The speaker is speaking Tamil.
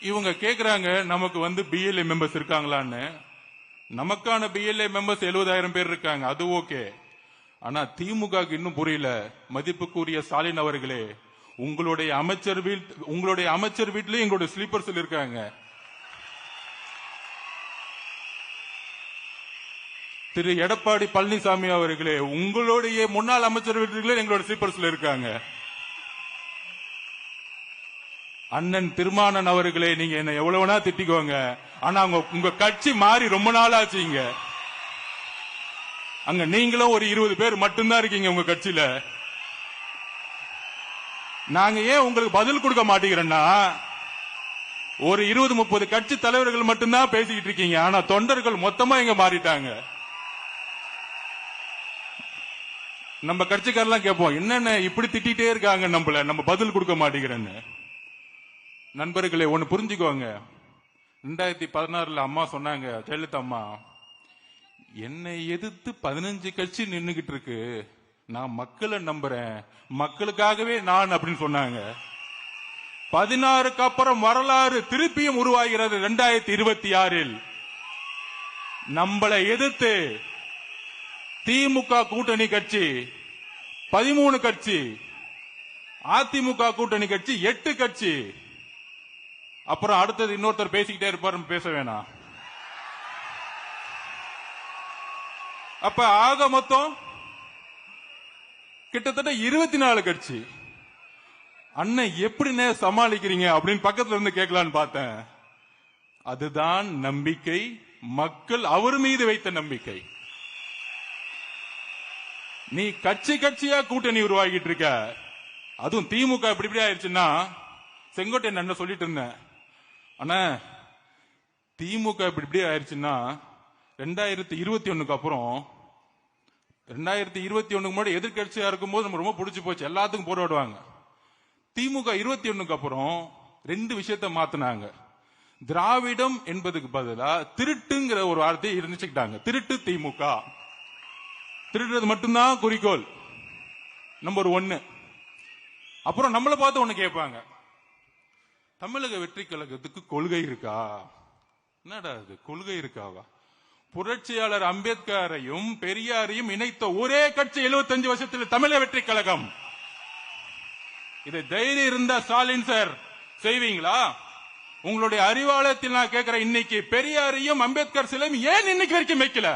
இவங்க கேக்குறாங்க நமக்கு வந்து பிஎல்ஏ மெம்பர்ஸ் இருக்காங்களான்னு. நமக்கான பிஎல்ஏ மெம்பர்ஸ் எழுபதாயிரம் பேர் இருக்காங்க அது ஓகே. ஆனா திமுக இன்னும் புரியல. மதிப்புக்குரிய ஸ்டாலின் அவர்களே உங்களுடைய அமைச்சர் வீட் உங்களுடைய அமைச்சர் வீட்லயும் எங்களுடைய ஸ்லீப்பர்ஸ் இருக்காங்க. திரு எடப்பாடி பழனிசாமி அவர்களே உங்களுடைய முன்னாள் அமைச்சர் வீட்டுகளே எங்களோட ஸ்லீப்பர்ஸ்ல இருக்காங்க. அண்ணன் திருமானன் அவர்களே நீங்க என்ன எவ்வளவுனா வேணா திட்டிக்கோங்க. ஆனா உங்க உங்க கட்சி மாறி ரொம்ப நாளாச்சு இங்க. அங்க நீங்களும் ஒரு இருபது பேர் மட்டும்தான் இருக்கீங்க உங்க கட்சியில. நாங்க ஏன் உங்களுக்கு பதில் கொடுக்க மாட்டேங்கிறோம்னா ஒரு இருபது முப்பது கட்சி தலைவர்கள் மட்டும்தான் பேசிக்கிட்டு இருக்கீங்க. ஆனா தொண்டர்கள் மொத்தமா இங்க மாறிட்டாங்க. நம்ம கட்சிக்காரெல்லாம் கேட்போம் என்னென்ன இப்படி திட்டிகிட்டே இருக்காங்க நம்மள? நம்ம பதில் கொடுக்க மாட்டேங்கிறேன்னு. நண்பர்களே ஒன்று புரிஞ்சுக்கோங்க. ரெண்டாயிரத்தி பதினாறுல அம்மா சொன்னாங்க ஜெயலலிதா அம்மா என்னை எதிர்த்து பதினஞ்சு கட்சி நின்றுகிட்டு இருக்கு. நான் மக்களை நம்புறேன். மக்களுக்காகவே நான் அப்படின்னு சொன்னாங்க. பதினாறுக்கு அப்புறம் வரலாறு திருப்பியும் உருவாகிறது ரெண்டாயிரத்தி இருபத்தி ஆறில். நம்மளை எதிர்த்து திமுக கூட்டணி கட்சி பதிமூணு கட்சி அதிமுக கூட்டணி கட்சி எட்டு கட்சி அப்புறம் அடுத்தது இன்னொருத்தர் பேசிக்கிட்டே இருப்பாரு பேச வேணாம். அப்ப ஆக மொத்தம் கிட்டத்தட்ட இருபத்தி நாலு கட்சி. அண்ணன் எப்படின்னு சமாளிக்கிறீங்க அப்படின்னு பக்கத்துல இருந்து கேட்கலான்னு பார்த்தேன். அதுதான் நம்பிக்கை. மக்கள் அவர் மீது வைத்த நம்பிக்கை. நீ கட்சி கட்சியா கூட்டணி உருவாகிட்டு இருக்க. அதுவும் திமுக இப்படி இப்படி ஆயிடுச்சுன்னா செங்கோட்டையன் என்ன சொல்லிட்டு இருந்தேன். ஆனா திமுக இப்படி இப்படி ஆயிடுச்சுன்னா ரெண்டாயிரத்தி இருபத்தி ஒண்ணுக்கு அப்புறம் ரெண்டாயிரத்தி இருபத்தி ஒண்ணுக்கு முன்னாடி எதிர்கட்சியா இருக்கும்போது நம்ம ரொம்ப பிடிச்சி போச்சு. எல்லாத்துக்கும் போராடுவாங்க திமுக இருபத்தி ஒண்ணுக்கு அப்புறம் ரெண்டு விஷயத்த மாத்தினாங்க. திராவிடம் என்பதுக்கு பதிலா திருட்டுங்கிற ஒரு வார்த்தையை இருந்துச்சுக்கிட்டாங்க. திருட்டு திமுக. திருடுறது மட்டும்தான் குறிக்கோள். நம்பர் ஒன்னு. அப்புறம் நம்மளை பார்த்து ஒண்ணு கேட்பாங்க. தமிழக வெற்றி கழகத்துக்கு கொள்கை இருக்கா? என்னடா அது கொள்கை இருக்காவா? புரட்சியாளர் அம்பேத்கரையும் பெரியாரையும் இணைத்த ஒரே கட்சி 75 வருஷத்தில் தமிழக வெற்றி கழகம். இதை தைரியம் இருந்தா ஸ்டாலின் சார் செய்வீங்களா? உங்களுடைய அறிவாலயத்தில் நான் கேட்கிறேன் இன்னைக்கு பெரியாரையும் அம்பேத்கர் சிலையும் ஏன் இன்னைக்கு வரைக்கும் வைக்கல?